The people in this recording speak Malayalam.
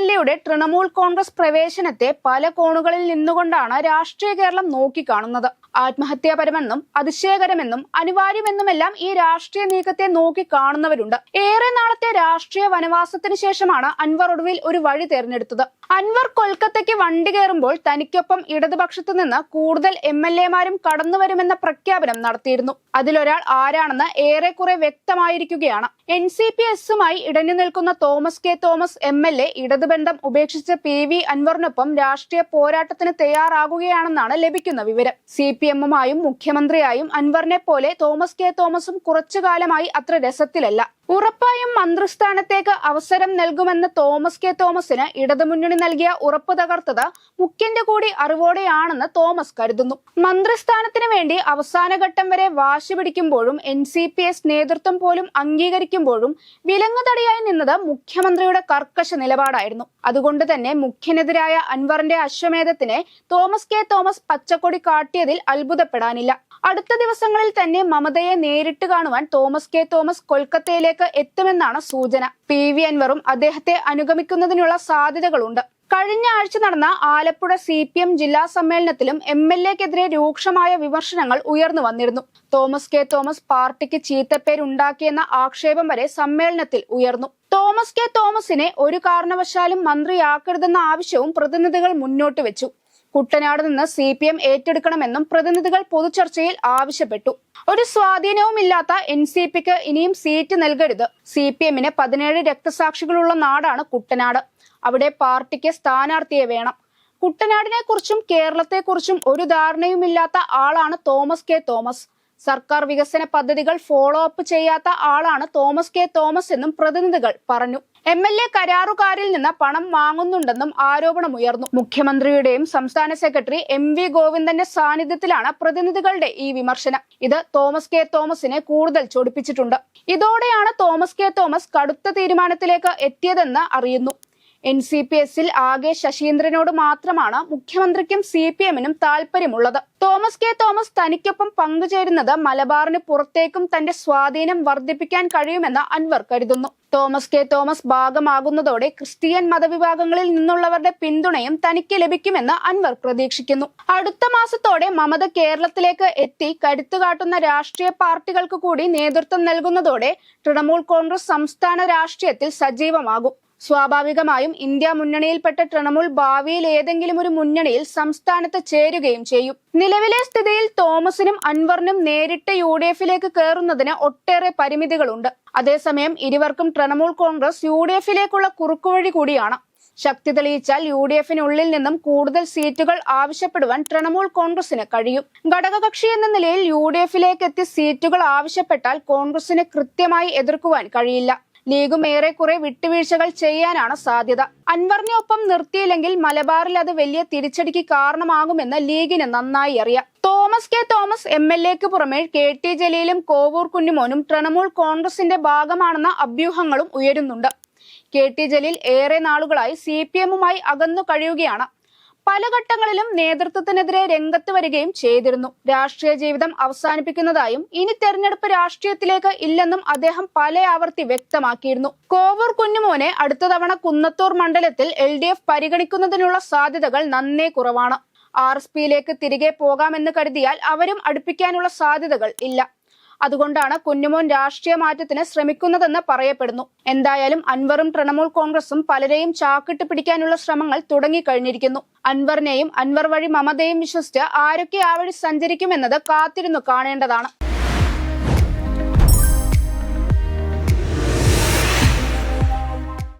എൽ തൃണമൂൽ കോൺഗ്രസ് പ്രവേശനത്തെ പല കോണുകളിൽ നിന്നുകൊണ്ടാണ് രാഷ്ട്രീയ കേരളം നോക്കിക്കാണുന്നത്. ആത്മഹത്യാപരമെന്നും അതിശയകരമെന്നും അനിവാര്യമെന്നുമെല്ലാം ഈ രാഷ്ട്രീയ നീക്കത്തെ നോക്കിക്കാണുന്നവരുണ്ട്. ഏറെ നാളത്തെ രാഷ്ട്രീയ വനവാസത്തിന് ശേഷമാണ് അൻവർ ഒടുവിൽ ഒരു വഴി തെരഞ്ഞെടുത്തത്. അൻവർ കൊൽക്കത്തയ്ക്ക് വണ്ടി കയറുമ്പോൾ തനിക്കൊപ്പം ഇടതുപക്ഷത്തു നിന്ന് കൂടുതൽ എം എൽ എമാരും കടന്നുവരുമെന്ന പ്രഖ്യാപനം നടത്തിയിരുന്നു. അതിലൊരാൾ ആരാണെന്ന് ഏറെക്കുറെ വ്യക്തമായിരിക്കുകയാണ്. എൻ സി പി എസുമായി ഇടഞ്ഞു നിൽക്കുന്ന Thomas K Thomas M L A ഇടതുബന്ധം ഉപേക്ഷിച്ച് പി വി അൻവറിനൊപ്പം രാഷ്ട്രീയ പോരാട്ടത്തിന് തയ്യാറാകുകയാണെന്നാണ് ലഭിക്കുന്ന വിവരം. സി പി എമ്മുമായും മുഖ്യമന്ത്രിയായും അൻവറിനെ പോലെ തോമസ് കെ തോമസും കുറച്ചു കാലമായി അത്ര രസത്തിലല്ല. ഉറപ്പായും മന്ത്രിസ്ഥാനത്തേക്ക് അവസരം നൽകുമെന്ന് തോമസ് കെ തോമസിന് ഇടതുമുന്നണി നൽകിയ ഉറപ്പ് തകർത്തത് മുഖ്യന്റെ കൂടി അറിവോടെയാണെന്ന് തോമസ് കരുതുന്നു. മന്ത്രിസ്ഥാനത്തിന് വേണ്ടി അവസാനഘട്ടം വരെ വാശി പിടിക്കുമ്പോഴും എൻ സി പി എസ് നേതൃത്വം പോലും അംഗീകരിക്കുമ്പോഴും വിലങ്ങുതടിയായി നിന്നത് മുഖ്യമന്ത്രിയുടെ കർക്കശ നിലപാടായിരുന്നു. അതുകൊണ്ട് തന്നെ മുഖ്യനെതിരായ അൻവറിന്റെ അശ്വമേധത്തിനെ തോമസ് കെ തോമസ് പച്ചക്കൊടി കാട്ടിയതിൽ അത്ഭുതപ്പെടാനില്ല. അടുത്ത ദിവസങ്ങളിൽ തന്നെ മമതയെ നേരിട്ട് കാണുവാൻ തോമസ് കെ തോമസ് കൊൽക്കത്തയിലേക്ക് എത്തുമെന്നാണ് സൂചന. പി. വി. അൻവറും അദ്ദേഹത്തെ അനുഗമിക്കുന്നതിനുള്ള സാധ്യതകളുണ്ട്. കഴിഞ്ഞ ആഴ്ച നടന്ന ആലപ്പുഴ സി പി എം ജില്ലാ സമ്മേളനത്തിലും എം എൽ എക്കെതിരെ രൂക്ഷമായ വിമർശനങ്ങൾ ഉയർന്നു വന്നിരുന്നു. Thomas K. തോമസ് പാർട്ടിക്ക് ചീത്തപ്പേരുണ്ടാക്കിയെന്ന ആക്ഷേപം വരെ സമ്മേളനത്തിൽ ഉയർന്നു. തോമസ് കെ. തോമസിനെ ഒരു കാരണവശാലും മന്ത്രിയാക്കരുതെന്ന ആവശ്യവും പ്രതിനിധികൾ മുന്നോട്ട് വെച്ചു. കുട്ടനാട് നിന്ന് സി പി എം ഏറ്റെടുക്കണമെന്നും പ്രതിനിധികൾ പൊതുചർച്ചയിൽ ആവശ്യപ്പെട്ടു. ഒരു സ്വാധീനവുമില്ലാത്ത എൻ സി പിക്ക് ഇനിയും സീറ്റ് നൽകരുത്. സി പി എമ്മിന് പതിനേഴ് രക്തസാക്ഷികളുള്ള നാടാണ് കുട്ടനാട്. അവിടെ പാർട്ടിക്ക് സ്ഥാനാർത്ഥിയെ വേണം. കുട്ടനാടിനെ കുറിച്ചും കേരളത്തെക്കുറിച്ചും ഒരു ധാരണയുമില്ലാത്ത ആളാണ് തോമസ് കെ. തോമസ്. സർക്കാർ വികസന പദ്ധതികൾ ഫോളോ അപ്പ് ചെയ്യാത്ത ആളാണ് തോമസ് കെ. തോമസ് എന്നും പ്രതിനിധികൾ പറഞ്ഞു. എം എൽ എ കരാറുകാരിൽ നിന്ന് പണം വാങ്ങുന്നുണ്ടെന്നും ആരോപണമുയർന്നു മുഖ്യമന്ത്രിയുടെയും സംസ്ഥാന സെക്രട്ടറി എം വി ഗോവിന്ദന്റെ സാന്നിധ്യത്തിലാണ് പ്രതിനിധികളുടെ ഈ വിമർശനം. ഇത് തോമസ് കെ തോമസിനെ കൂടുതൽ ചൊടിപ്പിച്ചിട്ടുണ്ട്. ഇതോടെയാണ് തോമസ് കെ തോമസ് കടുത്ത തീരുമാനത്തിലേക്ക് എത്തിയതെന്ന് അറിയുന്നു. എൻ സി പി എസിൽ ആകെ ശശീന്ദ്രനോട് മാത്രമാണ് മുഖ്യമന്ത്രിക്കും സി പി എമ്മിനും താല്പര്യമുള്ളത്. തോമസ് കെ. തോമസ് തനിക്കൊപ്പം പങ്കുചേരുന്നത് മലബാറിന് പുറത്തേക്കും തന്റെ സ്വാധീനം വർദ്ധിപ്പിക്കാൻ കഴിയുമെന്ന് അൻവർ കരുതുന്നു. തോമസ് കെ. തോമസ് ഭാഗമാകുന്നതോടെ ക്രിസ്ത്യൻ മതവിഭാഗങ്ങളിൽ നിന്നുള്ളവരുടെ പിന്തുണയും തനിക്ക് ലഭിക്കുമെന്ന് അൻവർ പ്രതീക്ഷിക്കുന്നു. അടുത്ത മാസത്തോടെ മമത കേരളത്തിലേക്ക് എത്തി കരുത്തുകാട്ടുന്ന രാഷ്ട്രീയ പാർട്ടികൾക്ക് കൂടി നേതൃത്വം നൽകുന്നതോടെ തൃണമൂൽ കോൺഗ്രസ് സംസ്ഥാന രാഷ്ട്രീയത്തിൽ സജീവമാകും. സ്വാഭാവികമായും ഇന്ത്യ മുന്നണിയിൽപ്പെട്ട തൃണമൂൽ ഭാവിയിൽ ഏതെങ്കിലും ഒരു മുന്നണിയിൽ സംസ്ഥാനത്ത് ചേരുകയും ചെയ്യും. നിലവിലെ സ്ഥിതിയിൽ തോമസിനും അൻവറിനും നേരിട്ട് യു ഡി എഫിലേക്ക് കയറുന്നതിന് ഒട്ടേറെ പരിമിതികളുണ്ട്. അതേസമയം ഇരുവർക്കും തൃണമൂൽ കോൺഗ്രസ് യു ഡി എഫിലേക്കുള്ള കുറുക്കുവഴി കൂടിയാണ്. ശക്തി തെളിയിച്ചാൽ യു ഡി എഫിനുള്ളിൽ നിന്നും കൂടുതൽ സീറ്റുകൾ ആവശ്യപ്പെടുവാൻ തൃണമൂൽ കോൺഗ്രസിന് കഴിയും. ഘടകകക്ഷി എന്ന നിലയിൽ യു ഡി എഫിലേക്ക് എത്തി സീറ്റുകൾ ആവശ്യപ്പെട്ടാൽ കോൺഗ്രസിന് കൃത്യമായി എതിർക്കുവാൻ കഴിയില്ല. ലീഗും ഏറെക്കുറെ വിട്ടുവീഴ്ചകൾ ചെയ്യാനാണ് സാധ്യത. അൻവറിനെ ഒപ്പം നിർത്തിയില്ലെങ്കിൽ മലബാറിൽ അത് വലിയ തിരിച്ചടിക്ക് കാരണമാകുമെന്ന് ലീഗിന് നന്നായി അറിയാം. Thomas K. Thomas M L എക്ക് പുറമെ കെ. ടി. ജലീലും കോവൂർ കുഞ്ഞുമോനും തൃണമൂൽ കോൺഗ്രസിന്റെ ഭാഗമാണെന്ന അഭ്യൂഹങ്ങളും ഉയരുന്നുണ്ട്. കെ. ടി. ജലീൽ ഏറെ നാളുകളായി സി. പി. എമ്മുമായി അകന്നു കഴിയുകയാണ്. പല ഘട്ടങ്ങളിലും നേതൃത്വത്തിനെതിരെ രംഗത്ത് വരികയും ചെയ്തിരുന്നു. രാഷ്ട്രീയ ജീവിതം അവസാനിപ്പിക്കുന്നതായും ഇനി തെരഞ്ഞെടുപ്പ് രാഷ്ട്രീയത്തിലേക്ക് ഇല്ലെന്നും അദ്ദേഹം പല ആവർത്തി വ്യക്തമാക്കിയിരുന്നു. കോവൂർ കുഞ്ഞുമോനെ അടുത്ത തവണ കുന്നത്തൂർ മണ്ഡലത്തിൽ എൽ ഡി എഫ് പരിഗണിക്കുന്നതിനുള്ള സാധ്യതകൾ നന്നേ കുറവാണ്. ആർ എസ് പിയിലേക്ക് തിരികെ പോകാമെന്ന് കരുതിയാൽ അവരും അടുപ്പിക്കാനുള്ള സാധ്യതകൾ ഇല്ല. അതുകൊണ്ടാണ് കുഞ്ഞുമോൻ രാഷ്ട്രീയ മാറ്റത്തിന് ശ്രമിക്കുന്നതെന്ന് പറയപ്പെടുന്നു. എന്തായാലും അൻവറും തൃണമൂൽ കോൺഗ്രസും പലരെയും ചാക്കിട്ട് പിടിക്കാനുള്ള ശ്രമങ്ങൾ തുടങ്ങിക്കഴിഞ്ഞിരിക്കുന്നു. അൻവറിനെയും അൻവർ വഴി മമതയും വിശ്വസിച്ച് ആരൊക്കെ ആ വഴി സഞ്ചരിക്കുമെന്നത് കാത്തിരുന്നു കാണേണ്ടതാണ്.